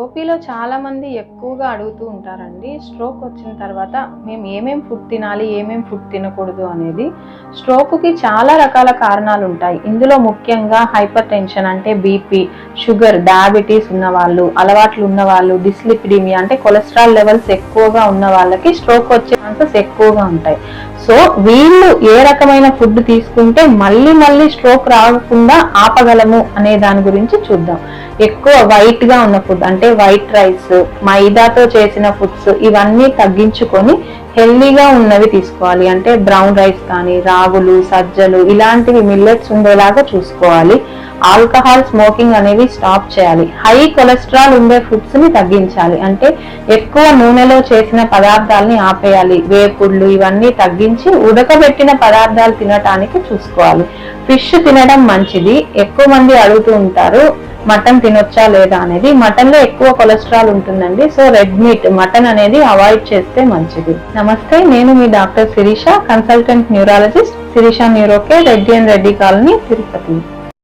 ఓపీలో చాలామంది ఎక్కువగా అడుగుతూ ఉంటారండి స్ట్రోక్ వచ్చిన తర్వాత మేము ఏమేం ఫుడ్ తినాలి ఏమేం ఫుడ్ తినకూడదు అనేది. స్ట్రోక్కి చాలా రకాల కారణాలు ఉంటాయి. ఇందులో ముఖ్యంగా హైపర్ టెన్షన్ అంటే బీపీ షుగర్ డయాబెటీస్ ఉన్నవాళ్ళు అలవాట్లు ఉన్నవాళ్ళు డిస్లిపిడిమియా అంటే కొలెస్ట్రాల్ లెవెల్స్ ఎక్కువగా ఉన్న వాళ్ళకి స్ట్రోక్ వచ్చే ఛాన్సెస్ ఎక్కువగా ఉంటాయి. సో వీళ్ళు ఏ రకమైన ఫుడ్ తీసుకుంటే మళ్ళీ మళ్ళీ స్ట్రోక్ రాకుండా ఆపగలము అనే దాని గురించి చూద్దాం. ఎక్కువ వైట్గా ఉన్న ఫుడ్ అంటే వైట్ రైస్ మైదాతో చేసిన ఫుడ్స్ ఇవన్నీ తగ్గించుకొని హెల్దీగా ఉన్నవి తీసుకోవాలి. అంటే బ్రౌన్ రైస్ కానీ రాగులు సజ్జలు ఇలాంటివి మిల్లెట్స్ ఉండేలాగా చూసుకోవాలి. ఆల్కహాల్ స్మోకింగ్ అనేవి స్టాప్ చేయాలి. హై కొలెస్ట్రాల్ ఉండే ఫుడ్స్ని తగ్గించాలి. అంటే ఎక్కువ నూనెలో చేసిన పదార్థాలని ఆపేయాలి. వేపుళ్ళు ఇవన్నీ తగ్గించి ఉడకబెట్టిన పదార్థాలు తినటానికి చూసుకోవాలి. ఫిష్ తినడం మంచిది. ఎక్కువ మంది అడుగుతూ ఉంటారు మటన్ తినొచ్చా లేదా అనేది. మటన్లో ఎక్కువ కొలెస్ట్రాల్ ఉంటుందండి. సో రెడ్ మీట్ మటన్ అనేది అవాయిడ్ చేస్తే మంచిది. నమస్తే నేను మీ doctor Shirisha consultant neurologist Shirisha న్యూరోకే Reddy and Reddy colony Tirupati.